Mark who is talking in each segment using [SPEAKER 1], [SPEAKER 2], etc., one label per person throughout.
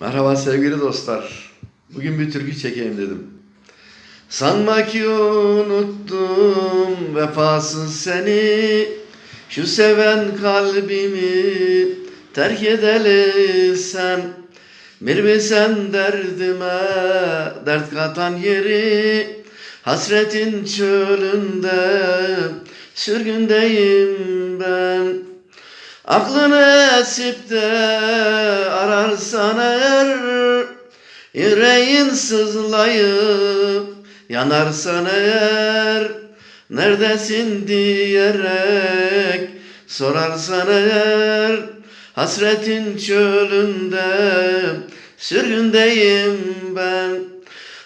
[SPEAKER 1] Merhaba sevgili dostlar. Bugün bir türkü çekeyim dedim. Sanma ki unuttum vefasız seni Şu seven kalbimi terk edeli sen Bir bilsen derdime dert katan yeri Hasretin çölünde sürgündeyim ben Aklını esip de ararsan eğer Yüreğin sızlayıp yanarsan eğer Neredesin diyerek sorarsan eğer Hasretin çölünde sürgündeyim ben.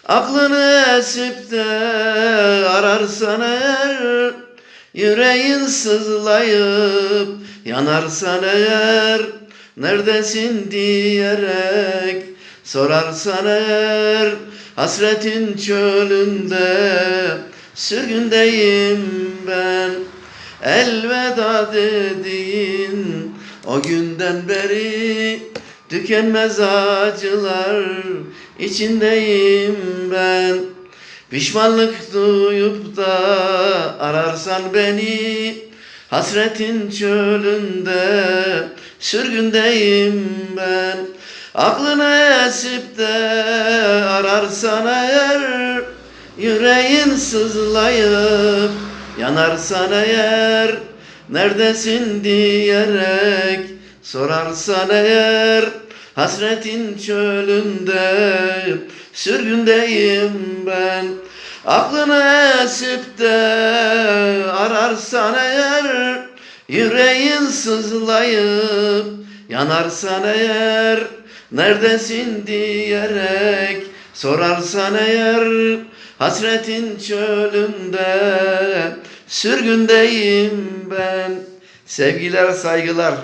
[SPEAKER 1] Aklını esip de ararsan eğer Yüreğin sızlayıp yanarsan eğer Neredesin diyerek sorarsan eğer Hasretin çölünde sürgündeyim ben Elveda dediğin o günden beri Tükenmez acılar içindeyim ben. Pişmanlık duyup da ararsan beni Hasretin çölünde sürgündeyim ben Aklını esip de ararsan eğer Yüreğin sızlayıp yanarsan eğer Neredesin diyerek sorarsan eğer Hasretin çölünde sürgündeyim ben. Aklını esip de ararsan eğer Yüreğin sızlayıp yanarsan eğer Neredesin diyerek sorarsan eğer Hasretin çölünde sürgündeyim ben. Sevgiler saygılar